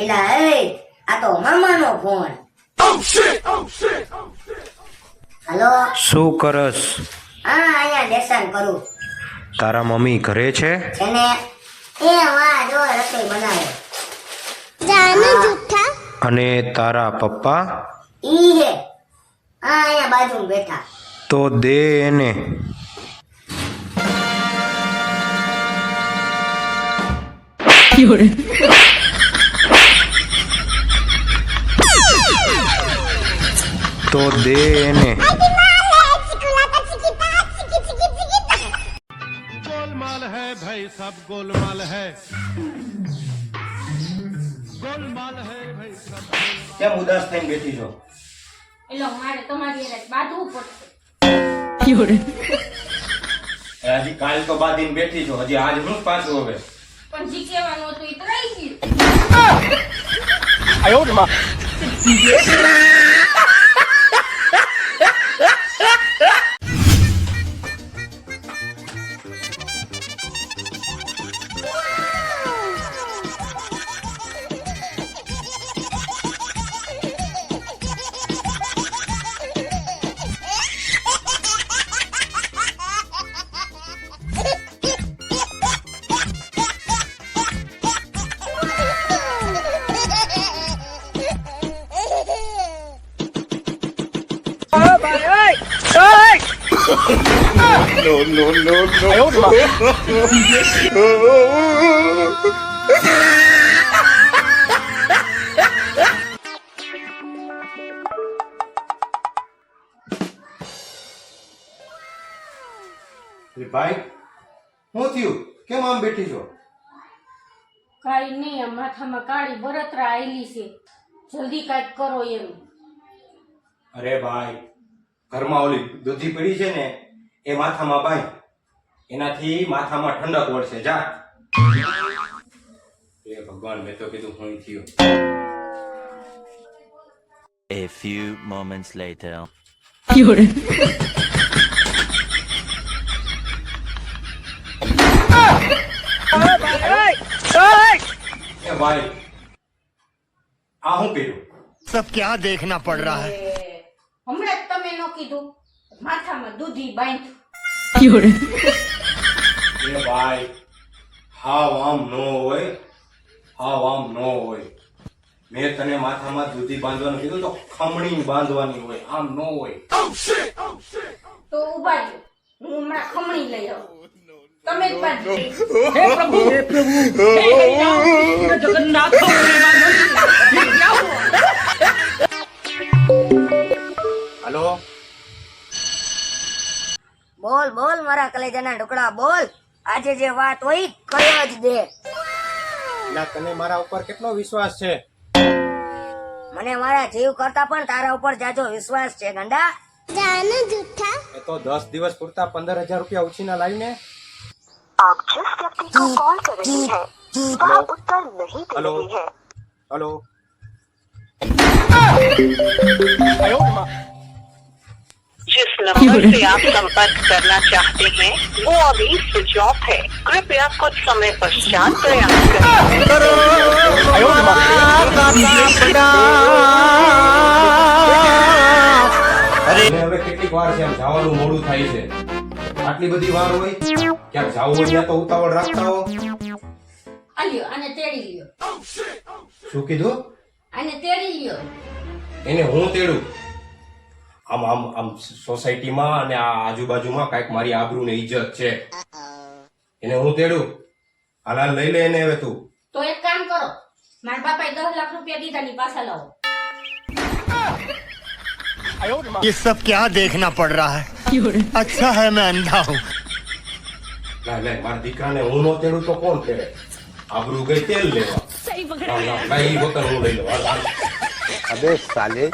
એલા એ આ તો મામાનો ફોન હલો? શું કરસ? હા અહીંયા લેસન કરું. તારા મમ્મી ઘરે છે? એને એ વાહ જો રસોઈ બનાવે. અને તારા પપ્પા? ઈ હે. હા અહીંયા બાજુ બેઠા. તો દે એને. તો દે એને गोलमाल है भाई सब गोलमाल है गोलमाल है भाई सब કેમ ઉદાસ થઈને બેઠી છો એટલે મારે તમારી હારે બાંધવું પડશે હજી કાલ તો બાંધીને બેઠી છો હજી આજ હું પાછું હવે પણ જી કહેવાનું હતું એ તો રહી ગયું ભાઈ શું થયું? કેમ આમ બેઠી છો? કાઈ નહીં માથામાં કાળી બરતરા આવેલી છે. જલ્દી કાંઈક કરો એમ. અરે ભાઈ ઘરમાં ઓલી દૂધી પડી છે ને એ માથામાં બાંધ એનાથી માથામાં ઠંડક વળશે જા એ ભગવાન મેં તો કીધું હું થયું A few moments later. એ ભાઈ આ શું કર્યું सब क्या देखना पड़ रहा है એ હમણાં જ તમે ન કીધું. માથામાં દૂધી બાંધ્યું. એ ભાઈ હાવ આમ નો હોય હાવ આમ નો હોય. મેં તને માથામાં દૂધી બાંધવાનું કીધું તો ખમણી બાંધવાની હોય આમ નો હોય. તો ઊભા હું હમણાં ખમણી લઈ આવું. તમે જ બાંધજો હલો મારા કલેજાના ઢોકળા બોલ આજે જે વાત હોય કયો જ દે ના તને મારા ઉપર કેટલો વિશ્વાસ છે મને મારા જીવ કરતા પણ તારા ઉપર જાજો વિશ્વાસ છે ગંડા એ તો દસ દિવસ પૂરતા પંદર હજાર રૂપિયા ઉછીના લાવીને आप जिस व्यक्ति को कॉल कर रहे हैं वह उत्तर नहीं दे हेलो। रही है હલો जिस नंबर से आप संपर्क करना चाहते हैं वो अभी स्विच ऑफ है कृपया कुछ समय पश्चात प्रयास करें અને હવે કેટલીક વાર છે એમ જવાનું મોડું થાય છે આટલી બધી વાર હોય ક્યાંક જવું હોય ત્યાં તો ઉતાવળ રાખતા હો આ લ્યો આને તેડી લ્યો શું કીધું આને તેડી લ્યો એને હું તેડું આમ આમ આમ સોસાયટીમાં અને આ આજુબાજુમાં કાંઈક મારી આબરૂ ને ઇજ્જત છે એને હું તેડું હાલ હાલ લઈ લે એને હવે તું તો એક કામ કરો મારા બાપાએ દસ લાખ રૂપિયા દીધા ની પાછા લાવો ये सब क्या देखना पड़ रहा है अच्छा है मैं अंधा हूँ ના લે મારા દીકરાને હું નો તેડું તો કોણ તેડે આબરૂ ગઈ તેલ લેવા ના, ના, ના, ઈ વખત હું લઈ લઉં હાલ, હાલ. अबे साले